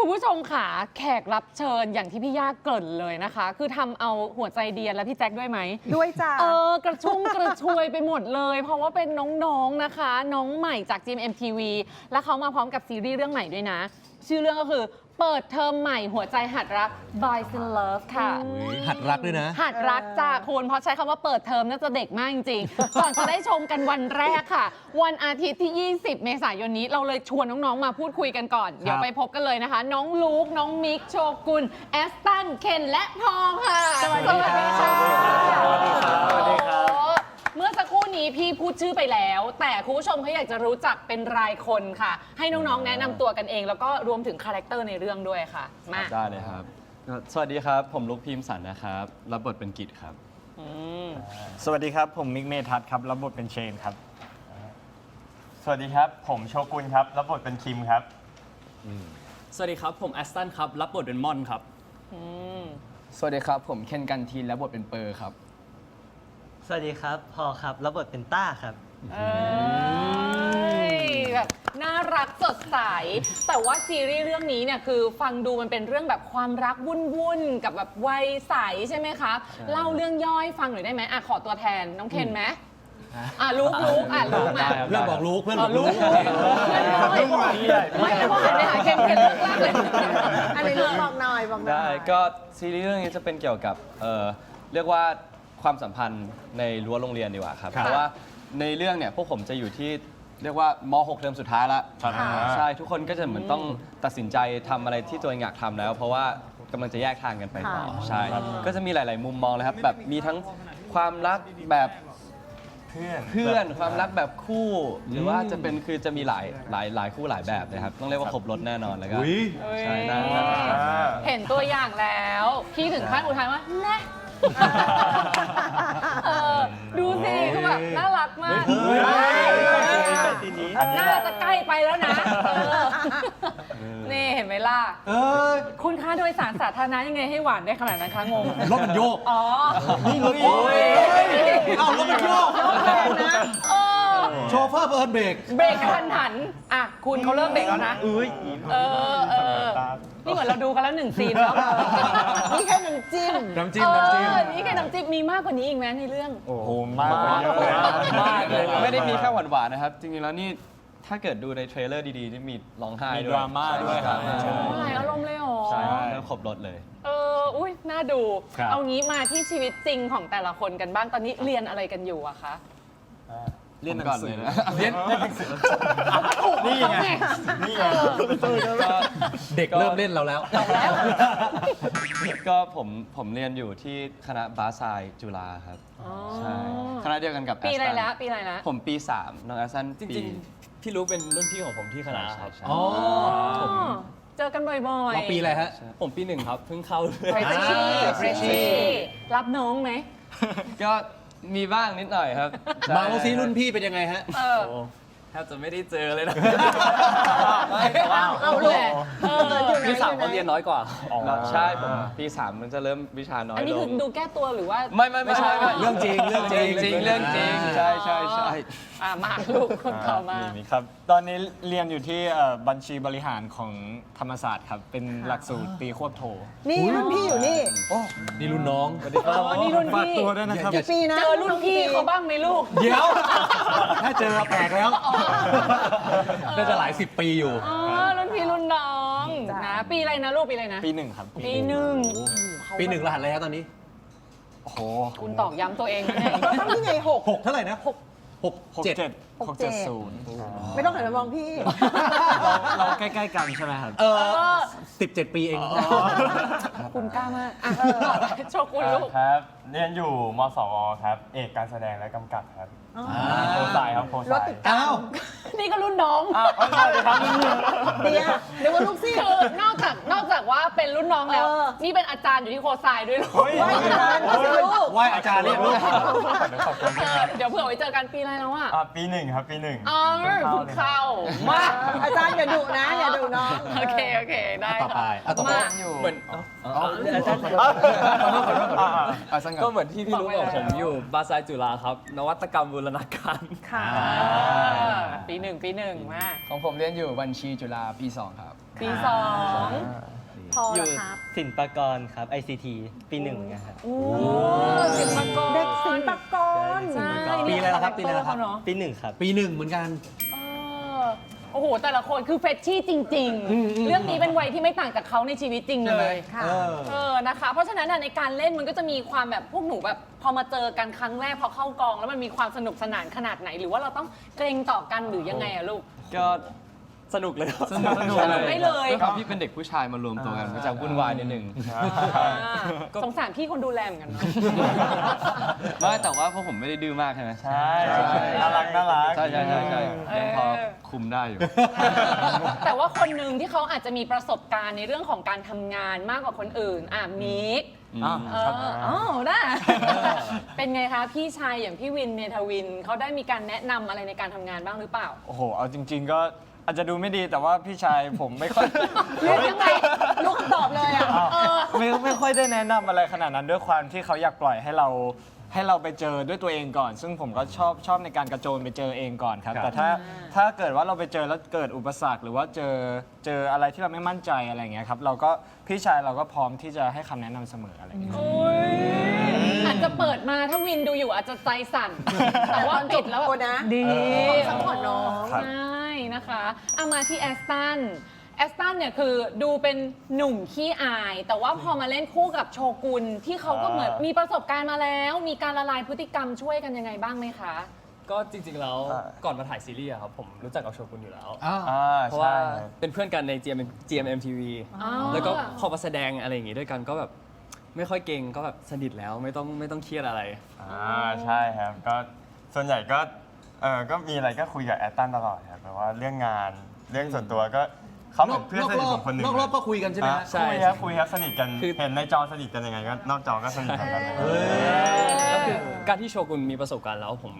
คุณผู้ชมค่ะแขกรับเชิญอย่างที่พี่ย่าเกริ่นเลยนะคะ คือทำเอาหัวใจเดียนและพี่แจ็คด้วยไหม ด้วยจ้า เออกระชุ่มกระชวยไปหมดเลย เพราะว่าเป็นน้องๆนะคะ น้องใหม่จาก GMMTV และเขามาพร้อมกับซีรีส์เรื่องใหม่ด้วยนะ ชื่อเรื่องก็คือ เปิดเทอมใหม่หัวใจหัดรัก Boys in Love ค่ะหัดรักด้วยนะ หัดรักจ้าคุณเพราะใช้คำว่าเปิดเทอมน่าจะเด็กมากจริงๆ ก่อนจะได้ชมกันวันแรกค่ะ วันอาทิตย์ที่ 20 เมษายนนี้เราเลยชวนน้องๆ มาพูดคุยกันก่อน เดี๋ยวไปพบกันเลยนะคะ น้องลูก น้องมิก โชกุนแอสตัน เคน และพอลค่ะ สวัสดีค่ะ กครู่นี้พี่พูดชื่อไปแล้ว แต่คุณผู้ชมเขาอยากจะรู้จักเป็นรายคนค่ะ ให้น้องๆ แนะนำตัวกันเอง แล้วก็รวมถึงคาแรคเตอร์ในเรื่องด้วยค่ะ มาได้เลยครับก็สวัสดีครับ ผมลูกพิมพ์สันนะครับ รับบทเป็นกิจครับ อืมสวัสดีครับ ผมมิกเมทัศน์ครับรับบทเป็นเชนครับ สวัสดีครับ ผมโชกุนครับรับบทเป็นคิมครับ สวัสดีครับ ผมแอสตันครับ รับบทเป็นม่อนครับ อืมสวัสดีครับ ผมเคนกันทีนและบทเป็นเปอร์ครับ สวัสดีครับ พอครับ รับบทเป็นต้าครับ เอ้ยแบบน่ารักสดใส แต่ว่าซีรีส์เรื่องนี้เนี่ยคือฟังดูมันเป็นเรื่องแบบความรักวุ่นๆกับแบบวัยใสใช่ไหมคะ เล่าเรื่องย่อยฟังหน่อยได้ไหมอะขอตัวแทนน้องเคนไหมอะลูกลูกอะลูกมาได้ครับเพื่อนบอกลูกเพื่อนอ๋บออกลูลูกกลูกไม่แต่พอหันไปหาเคนเคนเลิกลากเลยอันนี้ลูกบอกหน่อยบอกหน่ได้อยก็ซีรีส์เรื่องนี้จะเป็นเกี่ยวกับเอ่อเรียกว่า ความสัมพันธ์ในรั้วโรงเรียนดีกว่าครับเพราะว่าในเรื่องเนี่ยพวกผมจะอยู่ที่เรียกว่าม .6 เทอมสุดท้ายแล้วครับใช่ทุกคนก็จะเหมือนต้องตัดสินใจทำอะไรที่ตัวเองอยากทำแล้ว เพราะว่ากำลังจะแยกทางกันไปต่อค่ะ ใช่ก็จะมีหลาย ๆ มุมมองเลยครับแบบมีทั้งความรักแบบเพื่อน เพื่อนความรักแบบคู่ หรือว่าจะเป็นคือจะมีหลายหลายหลายคู่หลายแบบนะครับต้องเรียกว่าครบรถแน่นอนแล้วก็อุ๊ย ใช่น่าน่าติดตามมากเห็นตัวอย่างแล้ว พี่ถึงขั้นอุทานว่าแน่ เออดูสิคือแบบน่ารักมากทีนี้ น่าจะใกล้ไปแล้วนะเออนี่เห็นไหมล่ะ เออคุณค่าโดยสารสาธารณะยังไงให้หวานได้ขนาดนั้นคะงง รถมันโยก อ๋อ นี่รถโยกเอ้ารถมันโยก เออ โชเฟอร์เบิร์นเบรก เบรกกระทันหัน อะ คุณเขาเริ่มเบรกแล้วนะ อุ้ยเออเออนี่เหมือนเราดูกันแล้วหนึ่งซีนแล้วนี่แค่น้ำจิ้มน้ำจิ้มน้ำจิ้ม เออนี่แค่น้ำจิ้มมีมากกว่านี้อีกไหมในเรื่อง โอ้โหมากกว่าเยอะเลยนะมากเลยไม่ได้มีแค่หวานๆนะครับ จริงๆแล้วนี่ถ้าเกิดดูในเทรลเลอร์ดีๆนี่มีร้องไห้มีด้วยดราม่าด้วยใช่ใช่ใช่โอ้หลายอารมณ์เลยเหรอ ใช่แล้วครบรถเลย เออ อุ้ยน่าดู ครับ เอางี้มาที่ชีวิตจริงของแต่ละคนกันบ้าง ตอนนี้เรียนอะไรกันอยู่อะคะ เรียนหนังสือนะเรียนนี่ไงนี่ไงเด็กเริ่มเล่นเราแล้ว ก็ผมผมเรียนอยู่ที่คณะบาซายจุฬาครับใช่คณะเดียวกันกับปีอะไรแอสตันแล้วปีอะไรแล้วผมปี 3น้องแอสตันจปีริงๆพี่รู้เป็นรุ่นพี่ของผมที่คณะใช่ครับใช่อ๋ออ๋อเจอกันบ่อยๆเราปีอะไรฮะ ผมปีหนึ่งครับ เพิ่งเข้าเลยเฟรชชี่อ่าเฟรชชี่รับน้องไหมก็ มีบ้างนิดหน่อยครับใช่มาว่าซีรุ่นพี่เป็นยังไงฮะ เออ แทบจะไม่ได้เจอเลยนะเอาลูกเออพี่สาวเขาเรียนน้อยกว่าแล้วใช่ผมปี3มันจะเริ่มวิชาน้อยอันนี้ลคืองดูแก้ตัวหรือว่า ไม่ไม่ไม่ใช่ไม่เรื่องจริงเรื่องจริงจริงเรื่องจริง ใช่ใช่ใช่ อ่ามาลูกคนต่อมา นี่ครับ ตอนนี้เรียนอยู่ที่เอ่อบัญชีบริหารของธรรมศาสตร์ครับ เป็นหลักสูตรตีควบโทนี่รุ่นพี่อยู่นี่นี่รุ่นน้อง อ๋อ นี่รุ่นฝากพี่ ตัวด้วยนะครับอย่าปีนะเจอรุ่นพี่เขาบ้างไหมลูก เดี๋ยวถ้า เจอแปลกแล้ว น่าจะหลายสิบปีอยู่ อ๋อรุ่นพี่รุ่นน้องนะปีอะไรนะลูกปีอะไรนะปีหนึ่งครับ ปีหนึ่งปีหนึ่งรหัสอะไรฮะตอนนี้ โอ้โหคุณตอกย้ำตัวเองนะเนี่ยตอนนี้ไงหกหกเท่าไหร่นะหก หกหกเจ็ดเจ็ดหกเจ็ดศูนย์ไม่ต้องหันมามองพี่ เราใกล้ๆกันใช่ไหมครับ เออสิบเจ็ดปีเอง คุณกล้ามากอะโชว์คุณลูก ครับ เรียนอยู่มสวครับ เอกการแสดงและกำกับครับโพสายครับโพรถสายติดอ้าว นี่ก็รุ่นน้อง อ้าวสวัสดีครับเดียเดี๋ยวว่าลูกซี่ คือนอกจากนอกจากว่าเป็นรุ่นน้องแล้ว เออ นี่เป็นอาจารย์อยู่ที่โคไซายด้วยลูกว่าอย่างนั้นสิลูกไหว้อาจารย์เรียกลูก ขอบคุณเออเดี๋ยวเผื่อไว้เจอกันปีอะไรแล้วอะอะปีหนึ่งครับปีหนึ่งอ๋อเพิ่งเข้ามาอาจารย์อย่าดุนะอย่าดุน้องโอเคโอเคได้ต่อไปค่ะเอาต่อไปมาเหมือนอาจารย์ก็เหมือนที่พี่รู้บอกผมอยู่บาซายจุฬาครับ นวัตกรรมบูรณาการค่ะปีหนึ่งปีหนึ่งมาของผมเรียนอยู่บัญชีจุฬาปี2ครับ ปีสองพออแล้ยู่วครับสินปากรครับ ICT ปีหนึ่งเหมือนกันครับโอ้สิบปากรเด็ก ศิลปากรใช่ปีอะไรแล้วครับปีอะไรแล้วครับเนาะปีหนึ่งครับ ปีหนึ่งเหมือนกัน เออโอ้โห แต่ละคนคือเฟชชี่จริงๆเรื่องนี้เป็นวัยที่ไม่ต่างจากเขาในชีวิตจริงเลยค่ะ เออ เออ นะคะ เพราะฉะนั้นน่ะในการเล่นมันก็จะมีความแบบพวกหนูแบบพอมาเจอกันครั้งแรกพอเข้ากอง แล้วมันมีความสนุกสนานขนาดไหน หรือว่าเราต้องเกรงต่อกันหรือยังไงอะลูก ก็ สนุกเลยครับ สนุกสนุกสนุกได้เลย ด้วยความที่เป็นเด็กผู้ชายมารวมตัวกันก็จะวุ่นวายนิดนึง อ่าสงสารพี่คนดูแลเหมือนกันเนาะไม่แต่ว่าพวกผมไม่ได้ดื้อมากใช่ไหมใช่ น่ารักน่ารัก ใช่ใช่ใช่ใช่เออ ยังพอคุมได้อยู่ แต่ว่าคนหนึ่งที่เขาอาจจะมีประสบการณ์ในเรื่องของการทำงานมากกว่าคนอื่น อะมิกอะ เอออ๋อได้ เป็นไงคะพี่ชายอย่างพี่วินเมทวินเขาได้มีการแนะนำอะไรในการทำงานบ้างหรือเปล่า โอ้โห เอาจริง ๆ ก็ อาจจะดูไม่ดีแต่ว่าพี่ชายผมไม่ค่อย รู้ยังไงรู้คำตอบเลยอะเออ ไม่ไม่ค่อยได้แนะนำอะไรขนาดนั้นด้วยความที่เขาอยากปล่อยให้เราให้เราไปเจอด้วยตัวเองก่อน ซึ่งผมก็ชอบชอบในการกระโจนไปเจอเองก่อนครับ ครับ แต่ถ้าถ้าเกิดว่าเราไปเจอแล้วเกิดอุปสรรค หรือว่าเจอเจออะไรที่เราไม่มั่นใจอะไรอย่างเงี้ยครับเราก็พี่ชายเราก็พร้อมที่จะให้คำแนะนำเสมออะไรอย่างเงี้ย อาจจะเปิดมาถ้าวินดูอยู่อาจจะใจสั่น แต่ว่าปิดแล้วโอ้แบบนะดีซัพพอร์ตน้อง ครับ ใช่ นะคะเอามาที่แอสตัน แอสตันเนี่ยคือดูเป็นหนุ่มขี้อาย แต่ว่าพอมาเล่นคู่กับโชกุนที่เขาก็เหมือนมีประสบการณ์มาแล้ว มีการละลายพฤติกรรมช่วยกันยังไงบ้างไหมคะ ก็จริงๆแล้วอ่า ก่อนมาถ่ายซีรีส์อะครับผมรู้จักกับโชกุนอยู่แล้วอ้าวอ่าเพราะว่าใช่ครับเป็นเพื่อนกันใน GM GMMTV อ๋อ แล้วก็พอมาแสดงอะไรอย่างงี้ด้วยกันก็แบบไม่ค่อยเก่งก็แบบสนิทแล้วไม่ต้องไม่ต้องเครียดอะไร อ่าใช่ครับก็ส่วนใหญ่ก็ เออก็มีอะไรก็คุยกับแอตตันตลอดครับแบบว่าเรื่องงานเรื่องส่วนตัวก็เขาเหมือนเพื่อนสนิทผมคนหนึ่งนอกรอบก็คุยกันใช่ไหมอะฮะ ใช่ คุยครับคุยครับสนิทกันคือ เห็นในจอสนิทกันยังไงก็นอกจอก็สนิทกันเลยก็คือการที่โชกุนมีประสบการณ์แล้วผม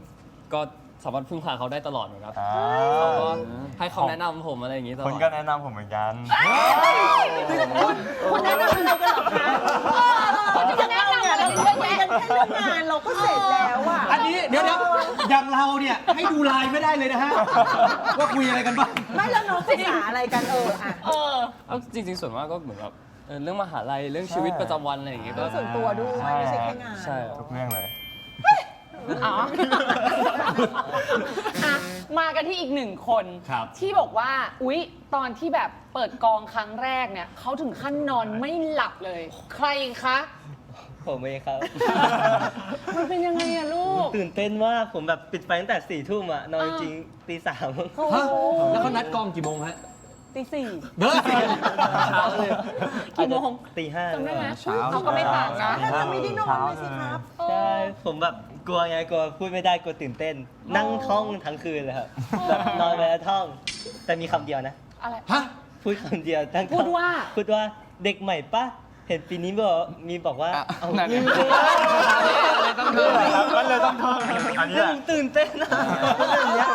ก็สามารถพึ่งพาเขาได้ตลอดเหมือนกันอ่าเขาก็ให้คำแนะนำผมอะไรอย่างงี้ตลอดคนก็แนะนำผมเหมือนกันคุณแนะนำอะไรกันเหรอคะคุณจะแนะนำอะไรเราคุยกันแค่เรื่องงานเราก็เสร็จแล้วอะ อั นนี้เดี๋ยวเดี๋ยวอย่างเราเนี่ยให้ดูไลน์ไม่ได้เลยนะฮะว่าคุยอะไรกันบ้าง ไม่แล้วน้องปรึกษาอะไรกันเอออะ เออ เอาจริงๆ ส่วนมากก็เหมือนแบบเออเรื่องมหาลัยเรื่องชีวิตประจำวันอะไรอย่างเงี้ยก็ส่วนตัวด้วยไม่ใช่แค่งาน ใช่ ทุกเรื่องเลย อ๋ออะมากันที่อีกหนึ่งคน ครับที่บอกว่า อุ๊ย ตอนที่แบบเปิดกองครั้งแรกเนี่ยเขาถึงขั้นนอนไม่หลับเลย ใครคะ ผมเองครับ มันเป็นยังไงอะลูก ตื่นเต้นมากผมแบบปิดไฟตั้งแต่สี่ทุ่มอะนอนจริงๆตีสามฮะแล้วเขานัดกล้องกี่โมงฮะตีสี่ เด้อ เช้าเลยกี่โมง ตีห้าจำได้ไหมเช้า เขาก็ไม่ต่างนะ ถ้าจะไม่ได้นอนเลยสิครับ ใช่ผมแบบกลัวไงกลัวพูดไม่ได้กลัวตื่นเต้น นั่งท่องทั้งคืนเลยครับแบบนอนไปแล้วท่อง แต่มีคำเดียวนะ อะไร ฮะ พูดคำเดียวทั้งพูดว่า พูดว่าเด็กใหม่ปะ เห็นปีนี้บอกมีบอกว่าอะเอานั่นนี่ต้องเพิ่มมันเลยต้องท่องอันนี้เรื่แหอละงตื่นเต้นอะเรื่องเนี้ย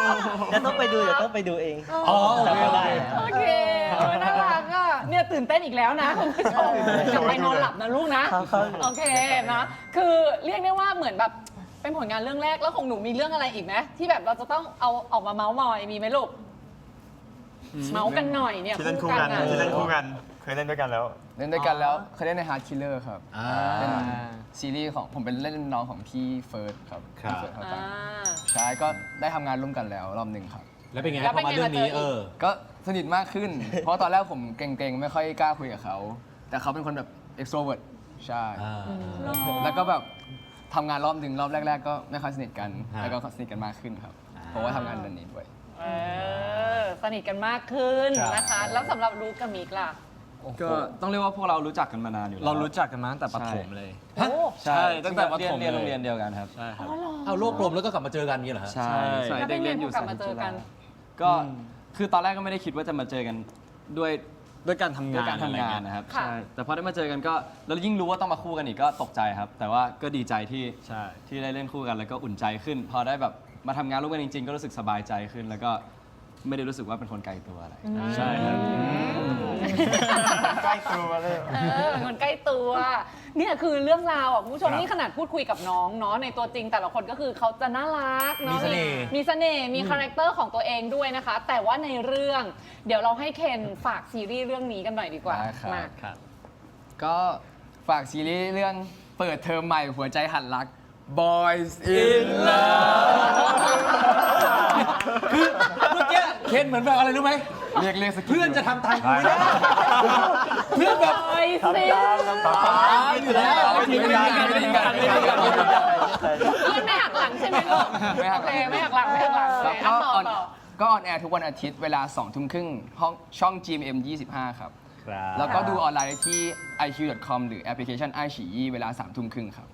เดี๋ยวต้องไปดูเดี๋ยวต้องไปดูเองอ๋อโอเคจำไม่โอได้เคนะโอเคเออน่ารักอะ เนี่ยตื่นเต้นอีกแล้วนะคุณผู้ชมจะไปนอนหลับนะลูกนะโอเคนะคือเรียกได้ว่าเหมือนแบบเป็นผลงานเรื่องแรกแล้วของหนูมีเรื่องอะไรอีกไหมที่แบบเราจะต้องเอาออกมาเมาส์มอยมีไหมลูก เมาส์กันหน่อยเนี่ยที่เล่นคู่กันอะที่เล่นคู่กัน เคยเล่นด้วยกันแล้ว เล่นด้วยกันแล้วเคยเล่นใน Hard Killer ครับอ่า เป็นซีรีส์ของผมเป็นเล่นน้องของพี่เฟิร์สครับครับ พี่เฟิร์สครับอ่าใช่ก็ได้ทำงานร่วมกันแล้วรอบหนึ่งครับ แล้วเป็นไงแล้ฮะวพเป็อนไงมาเรื่องนี้มาเจออีก เออ ก็สนิทมากขึ้น เพราะตอนแรกผมเกรงๆ ไม่ค่อยกล้าคุยกับเขา แต่เขาเป็นคนแบบ extrovert ใช่ อ่า แล้วก็แบบทำงานรอบหนึ่งรอบแรก ๆ ก็ไม่ค่อยสนิทกัน ฮะแล้วก็สนิทกันมากขึ้นครับเพราะว่าทำงานเรื่องนี้ด้วย เออสนิทกันมากขึ้นครับ นะคะ แล้วสำหรับลูกกับมิกล่ะ ก็ต้องเรียกว่าพวกเรารู้จักกันมานานอยู่แล้ว เรารู้จักกันมาตั้งแต่ประถมเลยฮะใช่ตั้งแต่ประเรียนถมเรียนเลย โรงเรียนเดียวกันครับ ใช่ครับ เอาโลกกลมแล้วก็กลับมาเจอกันอย่างนี้เหรอฮะ ใช่สมัยแล้วเป็เด็นกไงเรียนอพอยู่กลับมาเจอกัน ก็คือตอนแรกก็ไม่ได้คิดว่าจะมาเจอกันด้วยด้วยการทำด้วงายนการทำงานอะไรเงี้ยนะครับ ค่ะ ใช่ แต่พอได้มาเจอกันก็แล้วยิ่งรู้ว่าต้องมาคู่กันอีกก็ตกใจครับ แต่ว่าก็ดีใจที่ใช่ ที่ได้เล่นคู่กันแล้วก็อุ่นใจขึ้น พอได้แบบมาทำงานร่วมกันจริง ๆ ก็รู้สึกสบายใจขึ้น แล้วก็ ไม่ได้รู้สึกว่าเป็นคนไกลตัวอะไร ใช่ครับ ใกล้ตัวเลย เออเป็นคนใกล้ตัวเนี่ยคือเรื่องราวอะคุณผู้ชมครับนี่ขนาดพูดคุยกับน้องเนาะในตัวจริงแต่ละคนก็คือเขาจะน่ารักเนาะมีเสน่ห์ มีเสน่ห์มีคาแรคเตอร์ของตัวเองด้วยนะคะ แต่ว่าในเรื่องเดี๋ยวเราให้เคนฝากซีรีส์เรื่องนี้กันหน่อยดีกว่าได้ครับ มา ครับ ก็ฝากซีรีส์เรื่องเปิดเทอมใหม่หัวใจหันรัก Boys in Love คือ เคนเหมือนแบบอะไรรู้ไหมเรียกเรียกสกิปเพื่อนจะทำทางกูไม่ได้เพื่อนแบบไอยู่แล้วไม่ได้ไม่ได้ไม่ได้เพื่อนไม่หักหลังใช่ไหมลูกไม่หักโอเคไม่หักหลังไม่หักหลังแล้วก็ออนก็ออนแอร์ทุกวันอาทิตย์เวลา2ทุ่มครึ่งห้องช่อง GMM 25 ครับ แล้วก็ดูออนไลน์ที่ iq.com หรือแอปพลิเคชัน i อ i เวลา3ทุ่มครึ่งครับ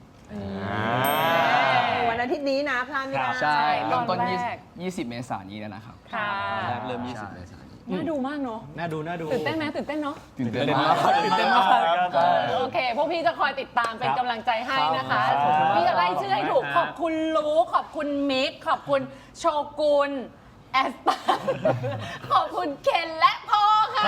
วันอาทิตย์นี้นะพลาดไม่ได้ ใช่ตเริ่อมนต้นแรก 20 20 เมษายนนี้แล้วนะครับค่ะแรกเริ่ม 20 เมษายนน่าดูมากเนาะน่าดูน่าดู ตื่นเต้นไหมตื่นเต้นเนาะตื่นเต้นมากตื่นเต้นมากโอเค พวกพี่จะคอยติดตามเป็นครับกำลังใจให้นะคะ ขอบคุณมาก พี่จะไล่ชื่อให้ถูก ขอบคุณลูกขอบคุณมิกขอบคุณโชกุนแอสตาขอบคุณเคนและพ่อค่ะ